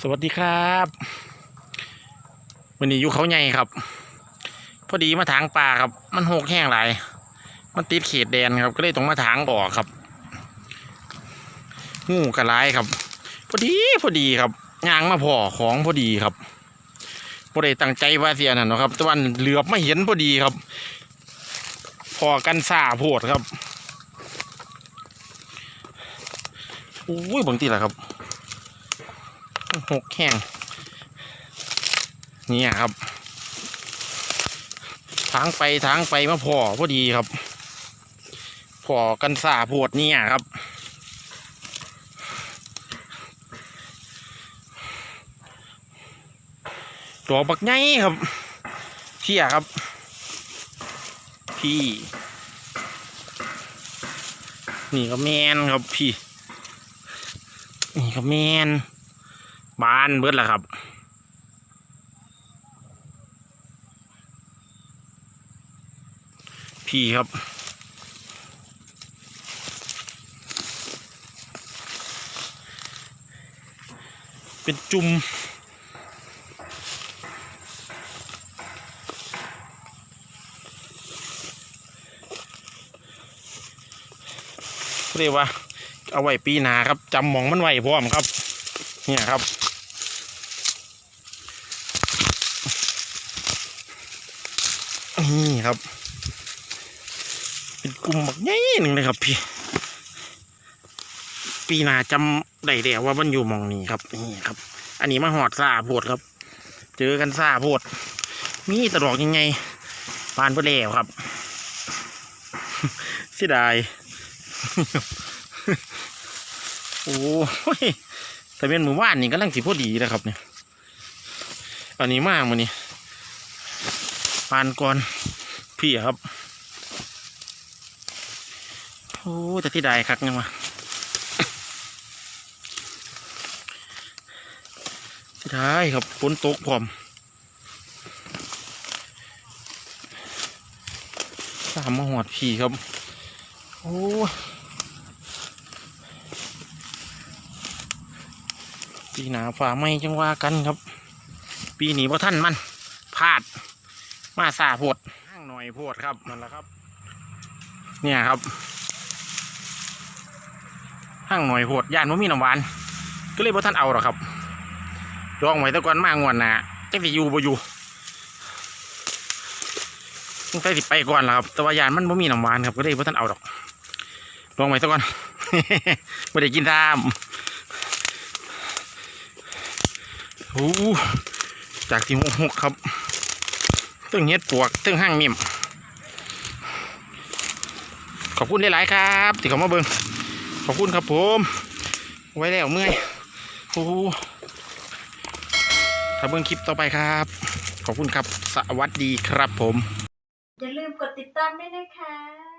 สวัสดีครับวันนี้อยู่เขาใหญ่ครับ พอดีมาถางป่าครับ มันหกแห้งหลาย มันติดเขตแดนครับ ก็เลยต้องมาถางออกครับงูกระไรครับ พอดีพอดีครับยางมาพอของพอดีครับพอได้ตั้งใจว่าเสียนั่นเนาะครับต่วันเหลือบไม่เห็นพอดีครับ พอกันซาโพดครับอุ้ยบางทีแหละครับ หกแห้งนี่ครับ ทางไปทางไปมาพอพอดีครับ พอกันสาโพดเนี่ยครับตัวบักไงครับเชี่ยครับ พี่ นี่ก็แมนครับพี่ นี่ก็แมน บานเบิดแล้วครับพี่ครับ เป็นจุ่มเรียกว่า เอาไว้ปีหนาครับจำหมองมันไว้พร้อมครับ เนี่ยครับ นี่ครับ เป็นกลุ่มบักใหญ่หนึ่งเลยครับ พี่ ปีนาจำได้แล้วว่ามันอยู่มองนี้ครับนี่ครับ อันนี้มาหอดซาโพดครับ เจอกันซาโพด มีตะดอกยังไงปานเพื่อแล้วครับเสียดายโอ้ยแต่เป็นหมู่บ้านนี่ก็ลังสิพอดีนะครับเนี่ยอันนี้มากมันนี่ ปานก่อนพี่ครับโอ้แต่ที่ใดคักยังวะที่ได้ครับฝนตกพร้อมสามมาหอดพี่ครับ โอ้ปีหนาฝ่าไม่จังว่ากันครับ ปีหนี้พ่ท่านมันพลาด มาซาโพดห้างหน่อยโพดครับนั่นแหละครับ เนี่ยครับห้างหน่อยโพดย่านว่ามีน้ำหวาน ก็เลยพ่ท่านเอาหรอกครับลองไว้แตะกอนมางวนหนะจักสิอยู่บ่อยู่ต้องใส่สิไปก่อนแล้วครับแต่ว่ายานมันบ่มีน้ำหวานครับก็เลยพ่ท่านเอาดอกลองไว้แตะก่อนไม่ได้กินตามโอ้จากที่หกหกครับ ตึ้งเฮ็ดปวกตึ้งห้างมิ่มขอบคุณหลายๆครับที่เขามาเบิงขอบคุณครับผม ไว้แล้วเมื่อยโอ้ถ้าเบิงคลิปต่อไปครับ ขอบคุณครับ สวัสดีครับผม อย่าลืมกดติดตามด้วยนะคะ